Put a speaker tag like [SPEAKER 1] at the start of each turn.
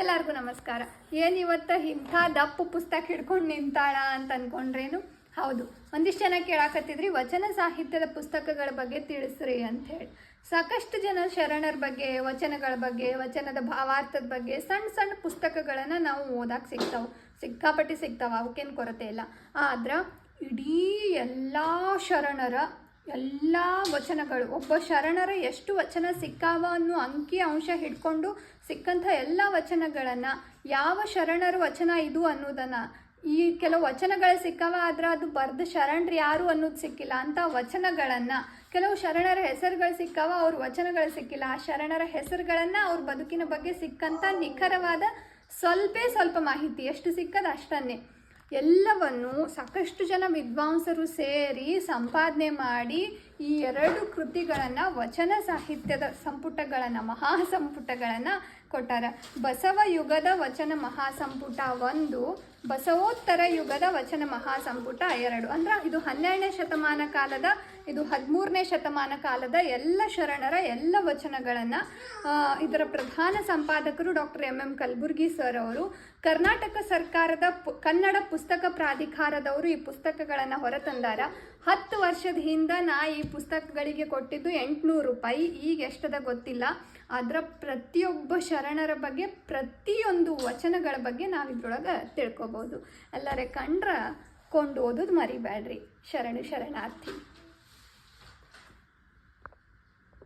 [SPEAKER 1] ಎಲ್ಲರಿಗೂ ನಮಸ್ಕಾರ. ಏನು ಇವತ್ತು ಇಂಥ ದಪ್ಪು ಪುಸ್ತಕ ಹಿಡ್ಕೊಂಡು ನಿಂತಾಳ ಅಂತ ಅಂದ್ಕೊಂಡ್ರೇನು ಹೌದು. ಒಂದಿಷ್ಟು ಜನ ಕೇಳಾಕತ್ತಿದ್ರಿ, ವಚನ ಸಾಹಿತ್ಯದ ಪುಸ್ತಕಗಳ ಬಗ್ಗೆ ತಿಳಿಸ್ರಿ ಅಂತ ಹೇಳಿ. ಸಾಕಷ್ಟು ಜನ ಶರಣರ ಬಗ್ಗೆ, ವಚನಗಳ ಬಗ್ಗೆ, ವಚನದ ಭಾವಾರ್ಥದ ಬಗ್ಗೆ ಸಣ್ಣ ಸಣ್ಣ ಪುಸ್ತಕಗಳನ್ನು ನಾವು ಓದಕ್ಕೆ ಸಿಗ್ತಾವೆ. ಸಿಕ್ಕಾಪಟ್ಟಿ ಸಿಗ್ತಾವೆ, ಅವಕ್ಕೇನು ಕೊರತೆ ಇಲ್ಲ. ಆದ್ರೆ ಇಡೀ ಎಲ್ಲ ಶರಣರ ಎಲ್ಲ ವಚನಗಳು. ಒಬ್ಬ ಶರಣರ ಎಷ್ಟು ವಚನ ಸಿಕ್ಕಾವ ಅನ್ನೋ ಅಂಕಿ ಅಂಶ ಹಿಡ್ಕೊಂಡು ಸಿಕ್ಕಂಥ ಎಲ್ಲ ವಚನಗಳನ್ನು ಯಾವ ಶರಣರ ವಚನ ಇದು ಅನ್ನೋದನ್ನು ಈ ಕೆಲವು ವಚನಗಳು ಸಿಕ್ಕಾವ ಆದರೆ ಅದು ಬರ್ದು ಶರಣರು ಯಾರು ಅನ್ನೋದು ಸಿಕ್ಕಿಲ್ಲ. ಅಂಥ ವಚನಗಳನ್ನು ಕೆಲವು ಶರಣರ ಹೆಸರುಗಳು ಸಿಕ್ಕಾವ, ಅವ್ರ ವಚನಗಳು ಸಿಕ್ಕಿಲ್ಲ. ಆ ಶರಣರ ಹೆಸರುಗಳನ್ನು ಅವ್ರ ಬದುಕಿನ ಬಗ್ಗೆ ಸಿಕ್ಕಂಥ ನಿಖರವಾದ ಸ್ವಲ್ಪೇ ಸ್ವಲ್ಪ ಮಾಹಿತಿ. ಎಷ್ಟು ಸಿಕ್ಕದ ಅಷ್ಟನ್ನೇ. ಎಲ್ಲವನ್ನು ಸಾಕಷ್ಟು ಜನ ವಿದ್ವಾಂಸರು ಸೇರಿ ಸಂಪಾದನೆ ಮಾಡಿ ಈ ಎರಡು ಕೃತಿಗಳನ್ನು ವಚನ ಸಾಹಿತ್ಯದ ಸಂಪುಟಗಳನ್ನು ಮಹಾ ಸಂಪುಟಗಳನ್ನು ಕೊಟ್ಟಾರ. ಬಸವ ಯುಗದ ವಚನ ಮಹಾಸಂಪುಟ ಒಂದು ಬಸವೋತ್ತರ ಯುಗದ ವಚನ ಮಹಾಸಂಪುಟ ಎರಡು. ಅಂದ್ರೆ ಇದು ಹನ್ನೆರಡನೇ ಶತಮಾನ ಕಾಲದ, ಇದು ಹದಿಮೂರನೇ ಶತಮಾನ ಕಾಲದ ಎಲ್ಲ ಶರಣರ ಎಲ್ಲ ವಚನಗಳನ್ನು ಇದರ ಪ್ರಧಾನ ಸಂಪಾದಕರು doctor M M Kalburgi sir ಅವರು, ಕರ್ನಾಟಕ ಸರ್ಕಾರದ ಕನ್ನಡ ಪುಸ್ತಕ ಪ್ರಾಧಿಕಾರದವರು ಈ ಪುಸ್ತಕಗಳನ್ನು ಹೊರತಂದಾರ. ಹತ್ತು ವರ್ಷದ ಹಿಂದೆ ನಾ ಈ ಪುಸ್ತಕಗಳಿಗೆ ಕೊಟ್ಟಿದ್ದು ಎಂಟುನೂರು ರೂಪಾಯಿ. ಈಗ ಎಷ್ಟದ ಗೊತ್ತಿಲ್ಲ. ಅದರ ಪ್ರತಿಯೊಬ್ಬ ಶರಣರ ಬಗ್ಗೆ, ಪ್ರತಿಯೊಂದು ವಚನಗಳ ಬಗ್ಗೆ ನಾವು ಇದ್ರೊಳಗೆ ತಿಳ್ಕೊಬೋದು. ಎಲ್ಲರೇ ಕಂಡ್ರ ಕೊಂಡು ಓದೋದು ಮರಿಬೇಡ್ರಿ ಶರಣು, ಶರಣಾರ್ಥಿ.